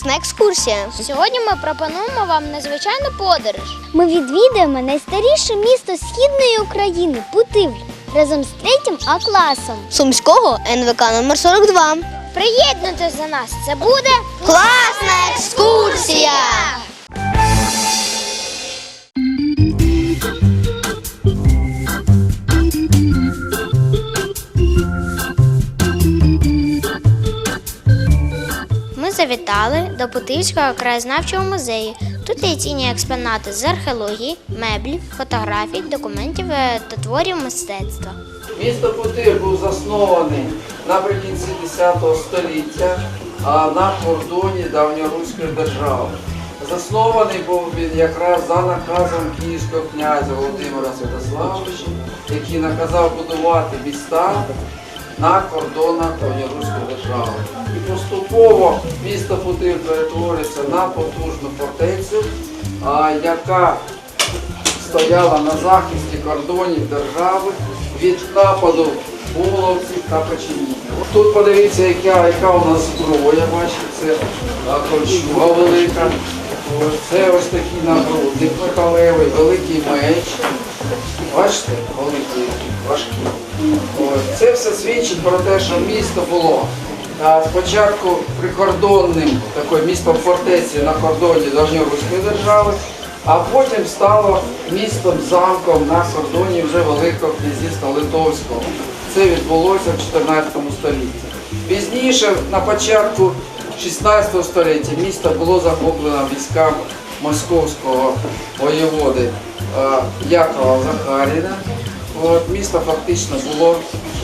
Класна екскурсія. Сьогодні ми пропонуємо вам незвичайну подорож. Ми відвідаємо найстаріше місто Східної України Путивль разом з третім А класом. Сумського НВК номер 42. Приєднуйтесь до нас, це буде Класна екскурсія! Завітали до Путильського краєзнавчого музею. Тут є цінні експонати з археології, меблів, фотографій, документів е, та творів мистецтва. Місто Путир був заснований наприкінці X століття на кордоні давньоруської держави. Заснований був він якраз за наказом київського князя Володимира Святославовича, який наказав будувати міста на кордонах давньоруської держави. І поступово місто Путир перетвориться на потужну фортецю, яка стояла на захисті кордонів держави від нападу половців та печенігів. Тут подивіться, яка, яка у нас зброя, бачите, це кольчуга велика. Це ось такий нагрудник металевий, великий меч. Бачите, великий, важкий. Ось Це все свідчить про те, що місто було спочатку прикордонним такою містом фортеці на кордоні Давньоруської держави, а потім стало містом замком на кордоні вже Великого князівства Литовського. Це відбулося в 14 столітті. Пізніше, на початку 16 століття, місто було захоплено військами московського воєводи Якова Захаріна. От, місто фактично було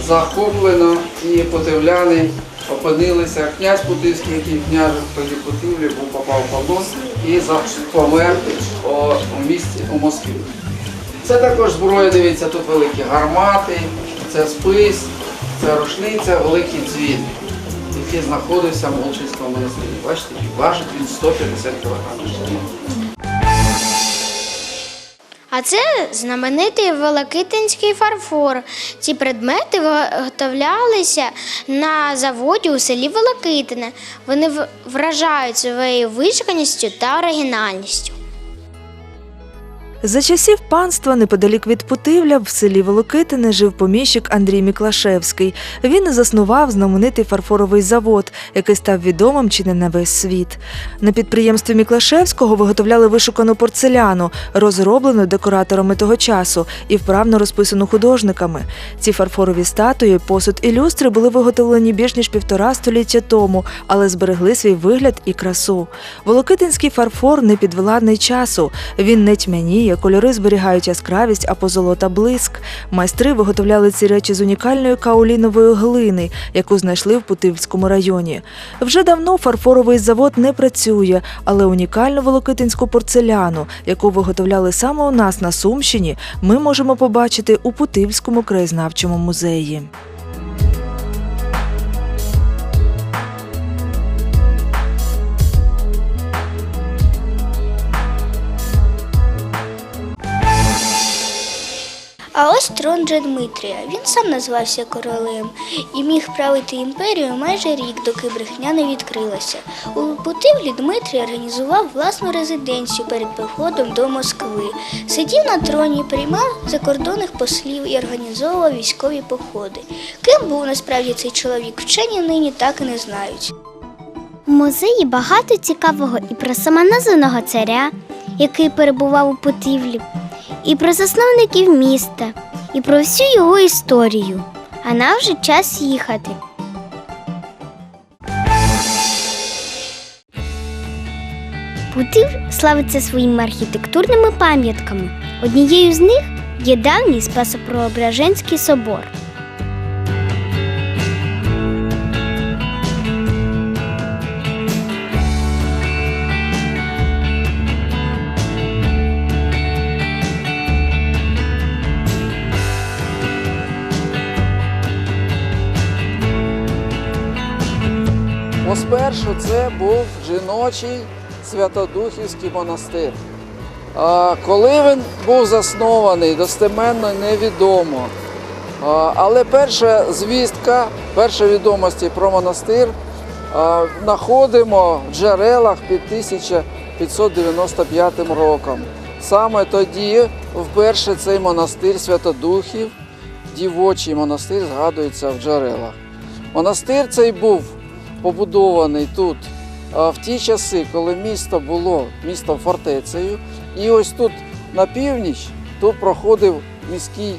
захоплено і потивляни опинилися. Князь Путивський, який княжив тоді Путивлі, був попав в полон і помер у місті у Москві. Це також зброя, дивіться, тут великі гармати, це спис, це рушниця, великий цвіт, який знаходився в Волчинському монастирі. Бачите, важить він 150 кг. А це знаменитий Великитинський фарфор. Ці предмети виготовлялися на заводі у селі Великитине. Вони вражають своєю вишуканістю та оригінальністю. За часів панства неподалік від Путивля в селі Волокитине жив поміщик Андрій Міклашевський. Він заснував знаменитий фарфоровий завод, який став відомим чи не на весь світ. На підприємстві Міклашевського виготовляли вишукану порцеляну, розроблену декораторами того часу і вправно розписану художниками. Ці фарфорові статуї, посуд і люстри були виготовлені більш ніж півтора століття тому, але зберегли свій вигляд і красу. Волокитинський фарфор не підвладний часу. Він не тьмяніє, кольори зберігають яскравість, а позолота блиск. Майстри виготовляли ці речі з унікальної каолінової глини, яку знайшли в Путивському районі. Вже давно фарфоровий завод не працює, але унікальну волокитинську порцеляну, яку виготовляли саме у нас на Сумщині, ми можемо побачити у Путивському краєзнавчому музеї. А ось трон Дже Дмитрія. Він сам назвався королем і міг правити імперію майже рік, доки брехня не відкрилася. У Путивлі Дмитрій організував власну резиденцію перед походом до Москви. Сидів на троні, приймав закордонних послів і організовував військові походи. Ким був насправді цей чоловік, вчені нині так і не знають. У музеї багато цікавого і про самоназваного царя, який перебував у Путивлі, і про засновників міста, і про всю його історію. А нам вже час їхати. Путив славиться своїми архітектурними пам'ятками. Однією з них є давній Спасопроображенський собор. Спершу це був жіночий Святодухівський монастир. Коли він був заснований, достеменно невідомо. Але перша звістка, перші відомості про монастир знаходимо в джерелах під 1595 роком. Саме тоді вперше цей монастир Святодухів, дівочий монастир, згадується в джерелах. Монастир цей був побудований тут в ті часи, коли місто було містом фортецею. І ось тут на північ тут проходив міський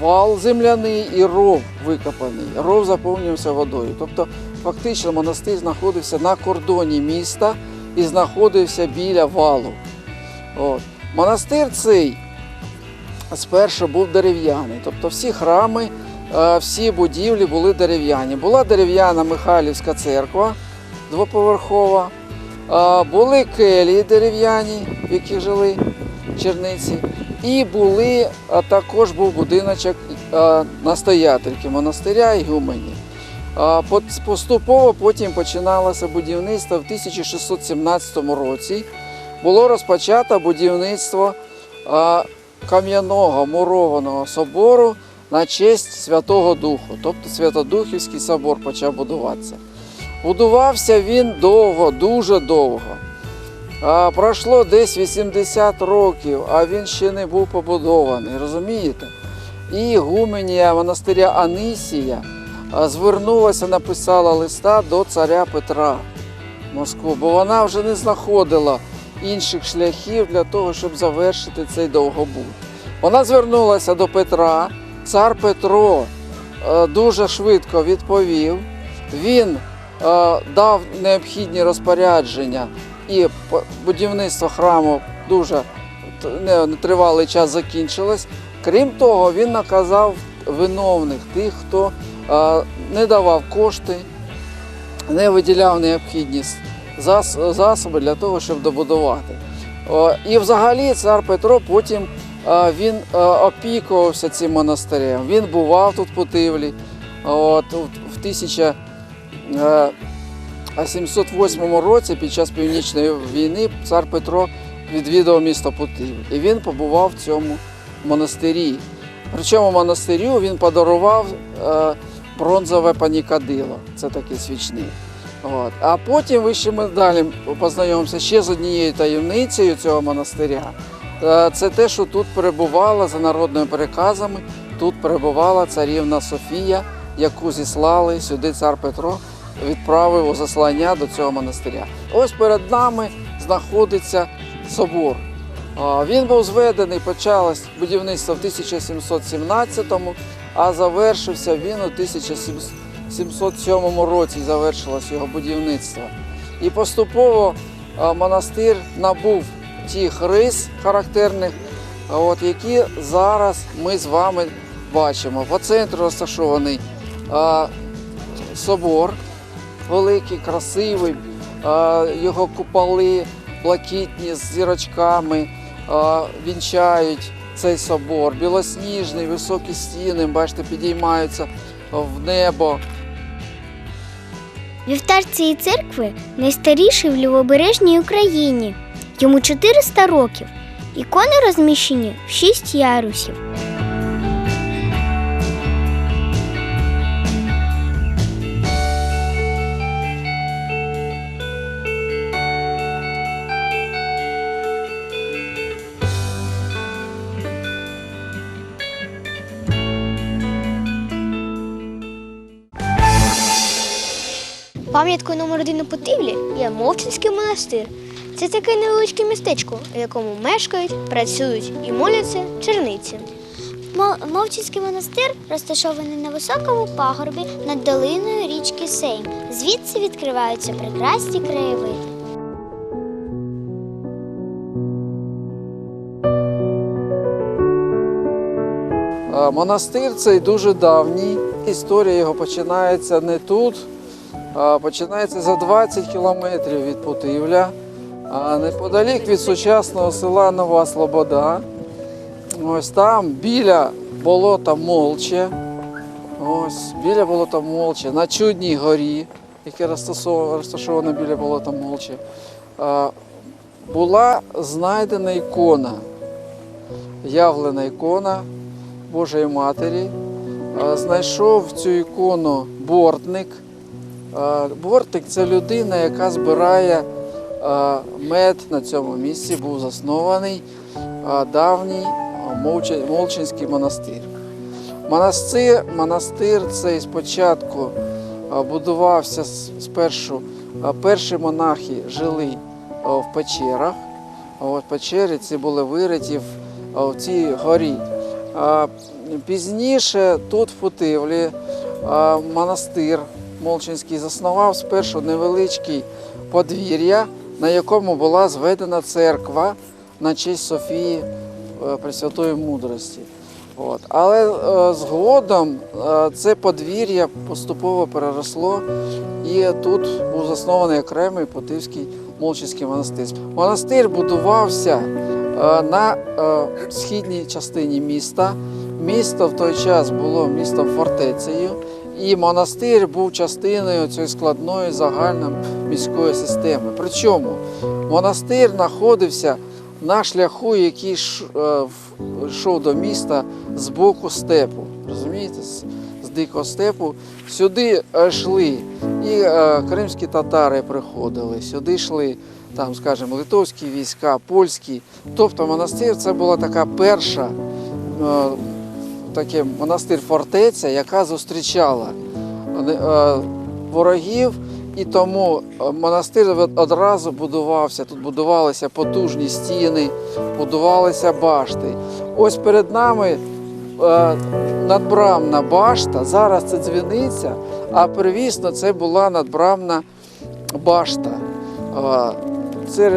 вал земляний і ров викопаний. Ров заповнювався водою. Тобто, фактично, монастир знаходився на кордоні міста і знаходився біля валу. От. Монастир цей спершу був дерев'яний, тобто всі храми, всі будівлі були дерев'яні. Була дерев'яна Михайлівська церква двоповерхова, е, були келії дерев'яні, в яких жили черниці, і були, також був будиночок е, настоятельки монастиря і гумені. Е, Поступово потім починалося будівництво в 1617 році. Було розпочато будівництво е, кам'яного мурованого собору на честь Святого Духу, тобто Святодухівський собор почав будуватися. Будувався він довго, дуже довго. Пройшло десь 80 років, а він ще не був побудований, розумієте? І гуменія монастиря Анисія звернулася, написала листа до царя Петра в Москву, бо вона вже не знаходила інших шляхів для того, щоб завершити цей довгобуд. Вона звернулася до Петра. Цар Петро е, дуже швидко відповів. Він е, дав необхідні розпорядження, і будівництво храму дуже тривалий час закінчилось. Крім того, він наказав виновних тих, хто е, не давав кошти, не виділяв необхідні засоби для того, щоб добудувати. І взагалі цар Петро потім він е, опікувався цим монастирем. Він бував тут в Путивлі. От, в 1708 році під час Північної війни цар Петро відвідав місто Путивль. І він побував в цьому монастирі. Причому монастирю він подарував е, бронзове панікадило. Це такий свічник. От. А потім ви ще ми далі познайомимося ще з однією таємницею цього монастиря. Е, Це те, що тут перебувала за народними переказами, тут перебувала царівна Софія, яку зіслали сюди цар Петро, відправив у заслання до цього монастиря. Ось перед нами знаходиться собор. Він був зведений, почалось будівництво в 1717-му, а завершився він у 1707 році завершилось його будівництво. І поступово монастир набув тих рис характерних, от, які зараз ми з вами бачимо. По центру розташований а, собор великий, красивий, а, його куполи блакитні з зірочками а, вінчають цей собор. Білосніжний, високі стіни, бачите, підіймаються в небо. Вівтар цієї церкви найстаріший в лівобережній Україні. Йому 400 років. Ікони розміщені в 6 ярусів. Пам'яткою номер один у Путивлі є Мовчинський монастир. Це таке невеличке містечко, в якому мешкають, працюють і моляться черниці. Мовчинський монастир розташований на високому пагорбі над долиною річки Сейм. Звідси відкриваються прекрасні краєвиди. Монастир цей дуже давній. Історія його починається не тут, а починається за 20 кілометрів від Путивля, а неподалік від сучасного села Нова Слобода. Ось там біля болота Молче. Ось біля болота Молче, на Чудній горі, яке розташоване біля болота Молче, була знайдена ікона, явлена ікона Божої Матері. Знайшов цю ікону бортник Бортик це людина, яка збирає мед на цьому місці. Був заснований давній Молчинський монастир. Монастир, монастир цей спочатку будувався спершу. Перші монахи жили в печерах. От печері ці були вириті в, цій горі. Пізніше тут, в Путивлі, монастир Молчинський заснував спершу невеличкий подвір'я, на якому була зведена церква на честь Софії е, Пресвятої мудрості. От. Але е, згодом е, це подвір'я поступово переросло, і тут був заснований окремий Путивський Молчинський монастир. Монастир будувався е, на е, східній частині міста. Місто в той час було містом фортецею, і монастир був частиною цієї складної загальної міської системи. Причому монастир знаходився на шляху, який е, йшов до міста з боку степу. Розумієте? З, з дикого степу. Сюди е, йшли і е, кримські татари приходили, сюди йшли там, скажімо, литовські війська, польські. Тобто монастир це була така перша таке монастир фортеця, яка зустрічала е, ворогів. І тому е, монастир одразу будувався. Тут будувалися потужні стіни, будувалися башти. Ось перед нами е, надбрамна башта. Зараз це дзвіниця, а первісно це була надбрамна башта,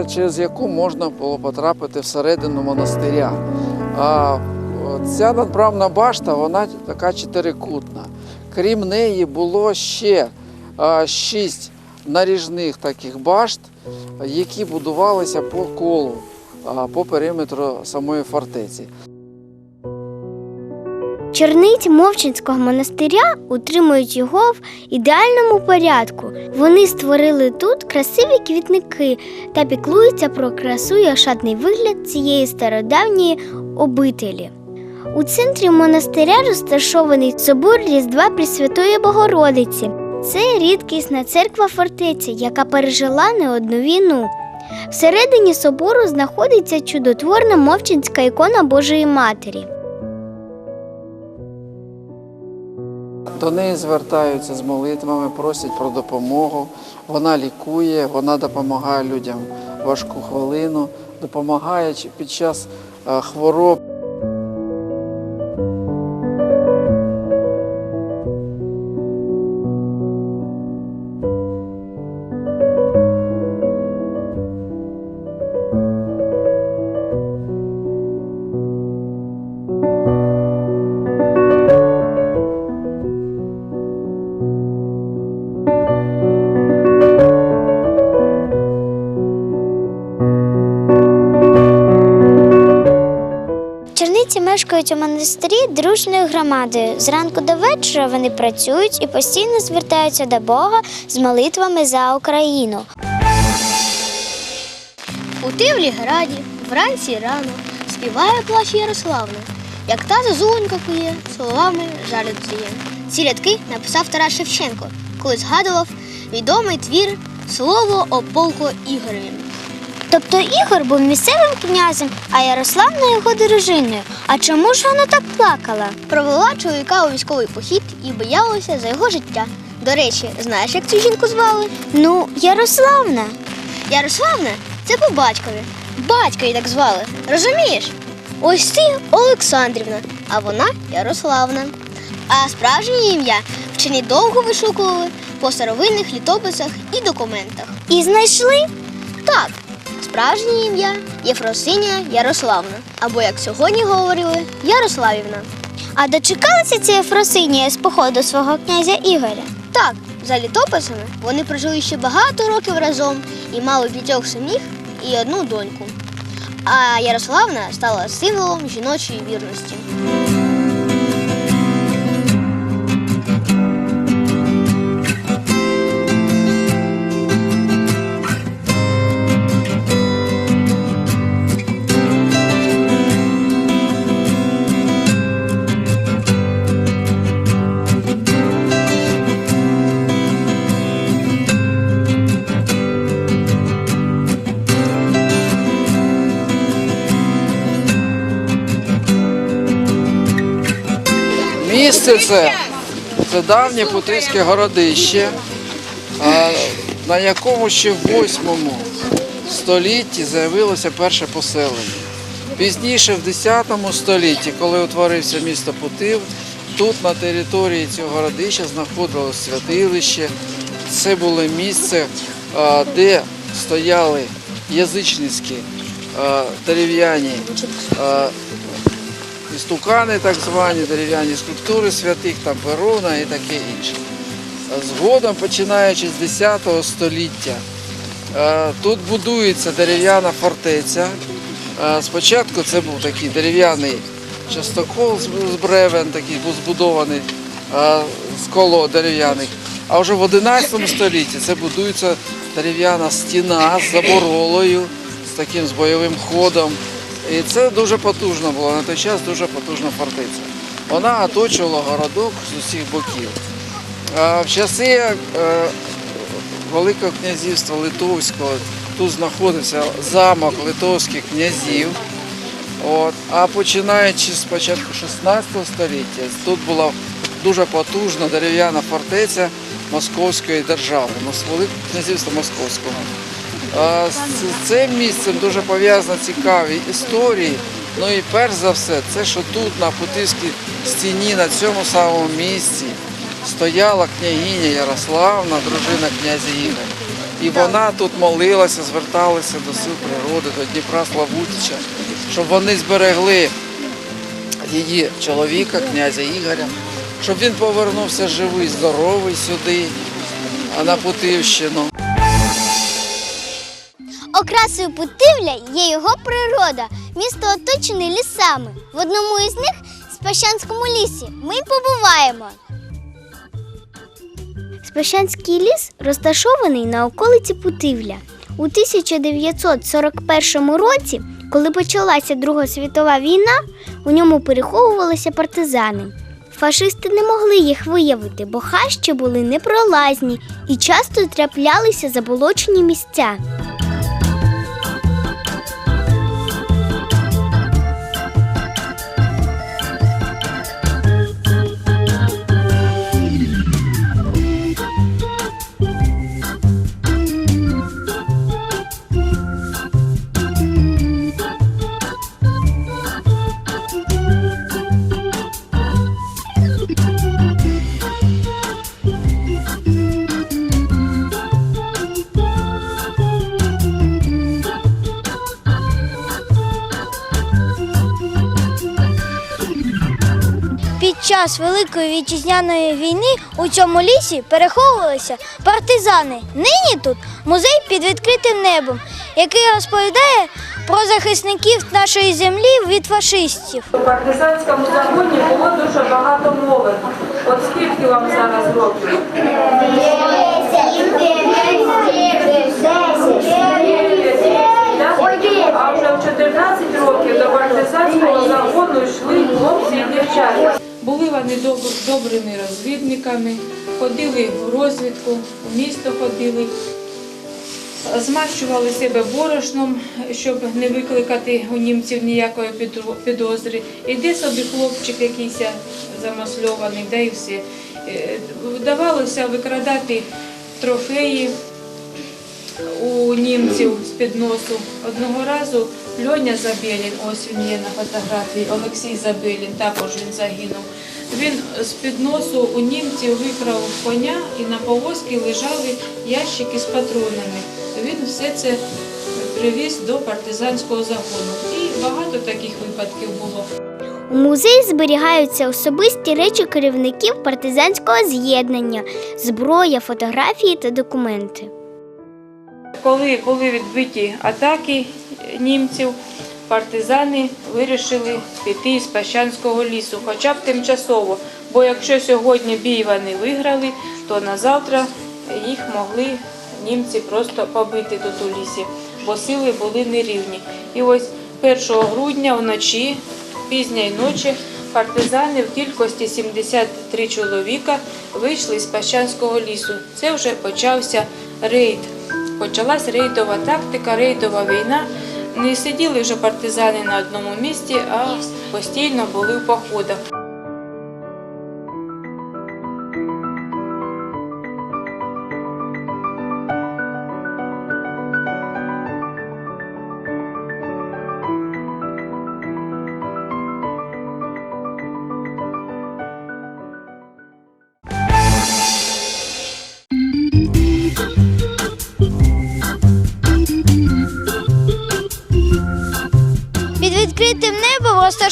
через яку можна було потрапити всередину монастиря. Ця надбрамна башта, вона така чотирикутна. Крім неї було ще шість наріжних таких башт, які будувалися по колу, по периметру самої фортеці. Черниці Мовчинського монастиря утримують його в ідеальному порядку. Вони створили тут красиві квітники та піклуються про красу і ошатний вигляд цієї стародавньої обителі. У центрі монастиря розташований собор Різдва Пресвятої Богородиці. Це рідкісна церква фортеця, яка пережила не одну війну. Всередині собору знаходиться чудотворна мовчинська ікона Божої Матері. До неї звертаються з молитвами, просять про допомогу. Вона лікує, вона допомагає людям важку хвилину, допомагає під час е, хвороб. Монастирі дружною громадою. Зранку до вечора вони працюють і постійно звертаються до Бога з молитвами за Україну. У Тивлі граді вранці рано співає плач Ярославна, як та зозуленька кує, словами жалю. Ці рядки написав Тарас Шевченко, коли згадував відомий твір Слово о полку Ігореві. Тобто Ігор був місцевим князем, а Ярославна його дружиною. А чому ж вона так плакала? Провела чоловіка у військовий похід і боялася за його життя. До речі, знаєш, як цю жінку звали? Ну, Ярославна. Ярославна це по батькові. Батька її так звали. Розумієш? Ось ти Олександрівна, а вона Ярославна. А справжнє ім'я вчені довго вишукували по старовинних літописах і документах. І знайшли? Так, справжнє ім'я Єфросинія Ярославна. Або, як сьогодні говорили, Ярославівна. А дочекалася ця Єфросинія з походу свого князя Ігоря? Так, за літописами вони прожили ще багато років разом і мали п'ятьох синів і одну доньку. А Ярославна стала символом жіночої вірності. Місце це, це давнє Путильське городище, на якому ще в 8 столітті з'явилося перше поселення. Пізніше, в 10 столітті, коли утворився місто Путив, тут на території цього городища знаходилось святилище. Це було місце, де стояли язичницькі дерев'яні істукани, так звані дерев'яні скульптури святих, там Перуна і таке інше. Згодом, починаючи з 10 століття, е, тут будується дерев'яна фортеця. Е, Спочатку це був такий дерев'яний частокол з з бревен, такий був збудований е, з коло дерев'яних. А вже в 11 столітті це будується дерев'яна стіна з заборолою, з таким з бойовим ходом. І це дуже потужно було на той час дуже потужна фортеця. Вона оточувала городок з усіх боків. А В часи е, Великого князівства Литовського тут знаходився замок литовських князів. От. А починаючи з початку 16 століття, тут була дуже потужна дерев'яна фортеця Московської держави, Великого князівства Московського. З цим місцем дуже пов'язані цікаві історії. Ну і перш за все, це що тут на Путівській стіні, на цьому самому місці, стояла княгиня Ярославна, дружина князя Ігоря. І вона тут молилася, зверталася до сил природи, до Дніпра Славутича, щоб вони зберегли її чоловіка, князя Ігоря, щоб він повернувся живий, здоровий сюди, на Путивщину. Окрасою Путивля є його природа. Місто оточене лісами. В одному із них Спащанському лісі. Ми й побуваємо. Спащанський ліс розташований на околиці Путивля. У 1941 році, коли почалася Друга світова війна, у ньому переховувалися партизани. Фашисти не могли їх виявити, бо хащі були непролазні і часто траплялися заболочені місця. Час Великої вітчизняної війни у цьому лісі переховувалися партизани. Нині тут музей під відкритим небом, який розповідає про захисників нашої землі від фашистів. У партизанському загоні було дуже багато молоді. От скільки вам зараз років? А вже в 14 років до партизанського загону йшли хлопці і дівчата. Були вони добрими розвідниками, ходили в розвідку, в місто ходили, змащували себе борошном, щоб не викликати у німців ніякої підозри. Іде собі хлопчик якийсь замасльований, да і все. Е, Вдавалося викрадати трофеї у німців з-під носу. Одного разу Льоня Забєлін, ось він є на фотографії, Олексій Забєлін, також він загинув. Він з-під носу у німців викрав коня і на повозці лежали ящики з патронами. Він все це привіз до партизанського загону. І багато таких випадків було. У музеї зберігаються особисті речі керівників партизанського з'єднання, зброя, фотографії та документи. Коли були відбиті атаки німців, партизани вирішили піти з Пащанського лісу, хоча б тимчасово. Бо якщо сьогодні бій вони виграли, то на завтра їх могли німці просто побити тут у лісі, бо сили були нерівні. І ось 1 грудня вночі, пізньої ночі, партизани в кількості 73 чоловіка вийшли з Пащанського лісу. Це вже почався рейд. Почалась рейдова тактика, рейдова війна. Не сиділи вже партизани на одному місці, а постійно були в походах.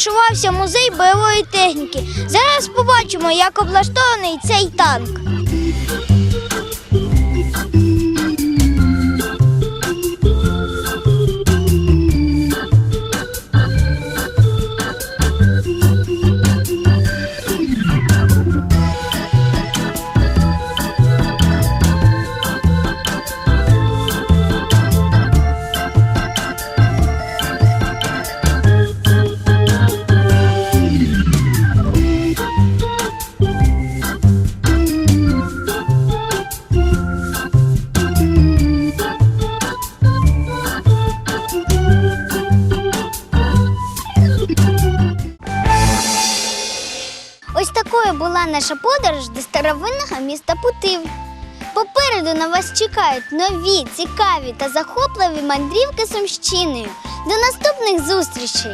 Розташувався музей бойової техніки. Зараз побачимо, як облаштований цей танк. чекають нові, цікаві та захопливі мандрівки Сумщиною. До наступних зустрічей!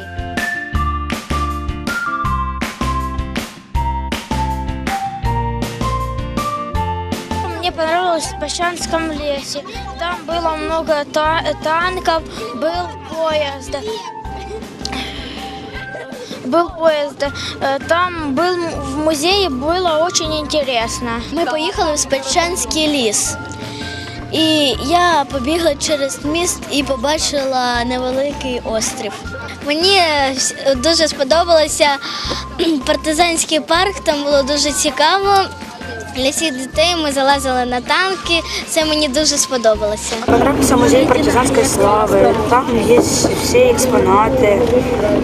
Мне понравилось в Пощанском лесе. Там было много та- танков, был поезд. Был поезд. Э, Там был в музее было очень интересно. Ми поїхали в Спечанський ліс. І я побігла через міст і побачила невеликий острів. Мені е, дуже сподобалося партизанський парк, там було дуже цікаво. Для всіх дітей ми залазили на танки. Це мені дуже сподобалося. Понравился музей партизанской славы. Там есть все экспонаты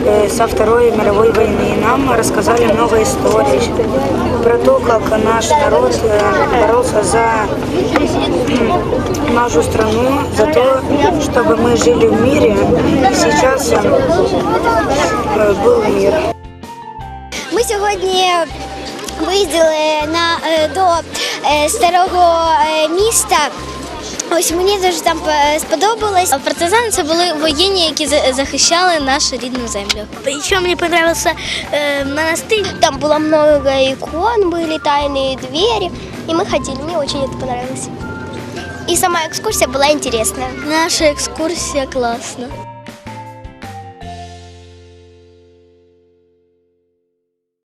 э, со Второй мировой войны. Нам рассказали много историй про то, как наш народ э, боролся за м, нашу страну, за то, чтобы мы жили в мире. И сейчас э, э, был мир. Ми сьогодні виїздили на, е, до е, старого е, міста. Ось мені дуже там е, сподобалось. Партизани це були воєнні, які за- захищали нашу рідну землю. Ще мені подобався е, монастир. Там было много икон, были тайные двери, и мы ходили. Мне очень это понравилось. И сама экскурсия была интересная. Наша екскурсія класна.